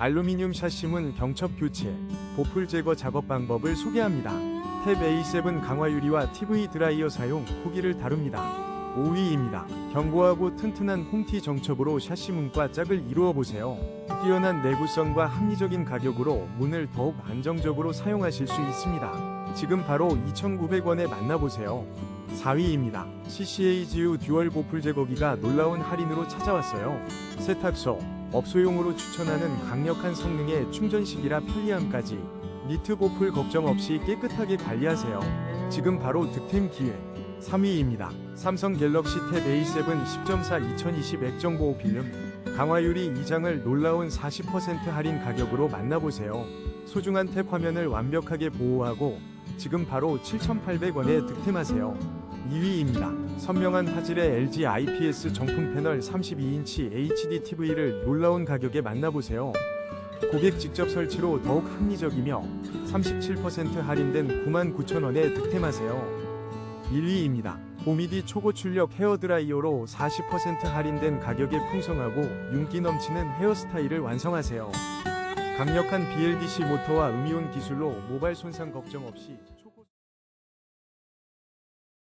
알루미늄 샤시문 경첩 교체, 보풀 제거 작업 방법을 소개합니다. 탭 A7 강화 유리와 TV 드라이어 사용 후기를 다룹니다. 5위입니다. 견고하고 튼튼한 홈티 정첩으로 샤시 문과 짝을 이루어 보세요. 뛰어난 내구성과 합리적인 가격으로 문을 더욱 안정적으로 사용하실 수 있습니다. 지금 바로 2,900원에 만나보세요. 4위입니다. CCA GU 듀얼 보풀 제거기가 놀라운 할인으로 찾아왔어요. 세탁소, 업소용으로 추천하는 강력한 성능의 충전식이라 편리함까지 니트 보풀 걱정 없이 깨끗하게 관리하세요. 지금 바로 득템 기회. 3위입니다. 삼성 갤럭시 탭 A7 10.4 2020 액정보호 필름 강화유리 2장을 놀라운 40% 할인 가격으로 만나보세요. 소중한 탭 화면을 완벽하게 보호하고 지금 바로 7,800원에 득템하세요. 2위입니다. 선명한 화질의 LG IPS 정품 패널 32인치 HD TV를 놀라운 가격에 만나보세요. 고객 직접 설치로 더욱 합리적이며 37% 할인된 99,000원에 득템하세요. 1위입니다. 보미디 초고 출력 헤어드라이어로 40% 할인된 가격에 풍성하고 윤기 넘치는 헤어스타일을 완성하세요. 강력한 BLDC 모터와 음이온 기술로 모발 손상 걱정 없이